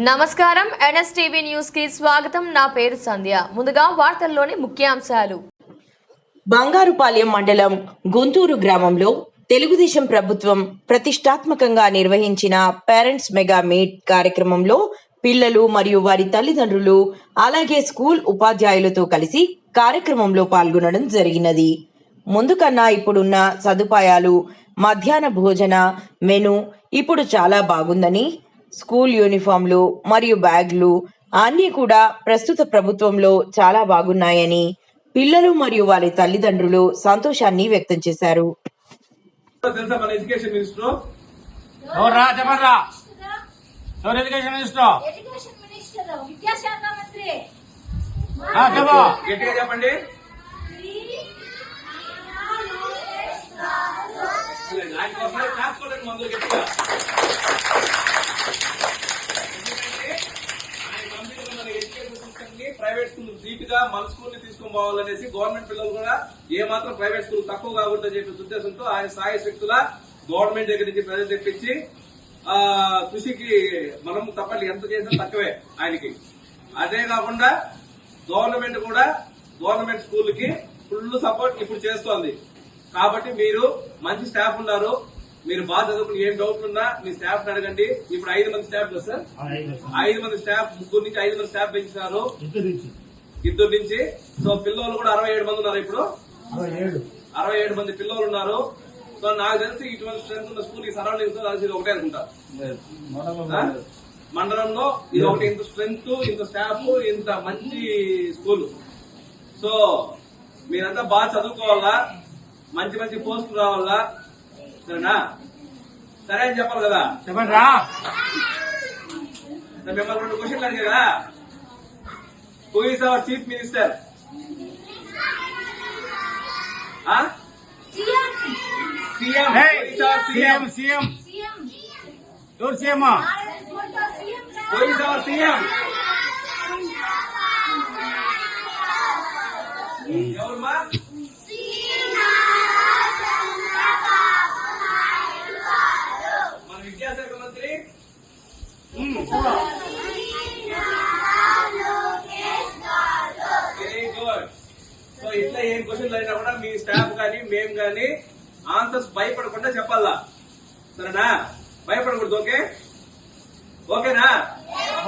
నమస్కారం. ఎన్ఎస్టీవీ న్యూస్కి స్వాగతం. నా పేరు సంధ్య. ముందుగా వార్తల్లోని ముఖ్యాంశాలు. బంగారుపాలెం మండలం గుంటూరు గ్రామంలో తెలుగుదేశం ప్రభుత్వం ప్రతిష్టాత్మకంగా నిర్వహించిన పేరెంట్స్ మెగా మీట్ కార్యక్రమంలో పిల్లలు మరియు వారి తల్లిదండ్రులు అలాగే స్కూల్ ఉపాధ్యాయులతో కలిసి కార్యక్రమంలో పాల్గొనడం జరిగినది. ముందు కన్నా ఇప్పుడున్న సదుపాయాలు మధ్యాహ్న భోజన మెను ఇప్పుడు చాలా బాగుందని స్కూల్ యూనిఫామ్లు మరియు బ్యాగ్లు అన్నీ కూడా ప్రస్తుత ప్రభుత్వంలో చాలా బాగున్నాయని పిల్లలు మరియు వారి తల్లిదండ్రులు సంతోషాన్ని వ్యక్తం చేశారు. తెలుసా మన ఎడ్యుకేషన్ మినిస్టర్? ఎవర్రా? చెప్పండ్రా. ఎవరు ఎడ్యుకేషన్ మినిస్టర్? ఎడ్యుకేషన్ మినిస్టర్ విద్యాశాఖ మంత్రి. ఆ, చెప్పు. గట్టిగా చెప్పండి. మందులు గట్టిగా ఎందుకంటే ఆయన పంపించిన మన ఎడ్యుకేషన్ సిస్టమ్ని ప్రైవేట్ స్కూల్ ధీట్ మన స్కూల్ని తీసుకొని పోవాలనేసి గవర్నమెంట్ పిల్లలు కూడా ఏ మాత్రం ప్రైవేట్ స్కూల్ తక్కువ కాకూడదని చెప్పే ఉద్దేశంతో ఆయన సాయ శక్తుల గవర్నమెంట్ దగ్గర నుంచి ప్రజలు తెప్పించి ఆ కృషికి మనం తప్పట్లు ఎంత చేసినా తక్కువే ఆయనకి. అదే కాకుండా గవర్నమెంట్ కూడా గవర్నమెంట్ స్కూల్కి ఫుల్ సపోర్ట్ ఇప్పుడు చేస్తోంది. కాబట్టి మీరు మంచి స్టాఫ్ ఉన్నారు. మీరు బాగా చదువుకుని ఏం డౌట్ ఉన్నా మీ స్టాఫ్ అడగండి. ఇప్పుడు ఐదు మంది స్టాఫ్ సార్. ఐదు మంది. స్టాఫ్ ముగ్గురు నుంచి ఐదు మంది స్టాఫ్ పెంచినారు. ఇద్దరు నుంచి. సో పిల్లలు కూడా అరవై ఏడు మంది ఉన్నారు ఇప్పుడు. అరవై ఏడు. మంది పిల్లలు ఉన్నారు. సో నాకు తెలిసి ఇటువంటి స్ట్రెంత్ ఉన్న స్కూల్ ఈ సరౌండింగ్స్లో కలిసి ఒకటే అనుకుంటా. ఆ? మండలంలో ఇది ఒకటి ఇంత స్ట్రెంత్ ఇంత స్టాఫ్ ఇంత మంచి స్కూల్ సో మీరంతా బాగా చదువుకోవాలా? మంచి మంచి పోస్టులు రావాలా? సరేనా సరే అని చెప్పాలి కదా? చెప్పండ్రా నేను మిమ్మల్ని రెండు క్వశ్చన్లు అడిగా కదా? Who is our chief minister CM CM CM CM CM ఎవరు CM who is our CM ఎవరమ్మా మన వెరీ గుడ్ సో ఇట్లా ఏం క్వశ్చన్లు అయినా కూడా మీ స్టాఫ్ కానీ మేము కానీ ఆన్సర్స్ భయపడకుండా చెప్పాలా? సరేనా? భయపడకూడదు ఓకే ఓకేనా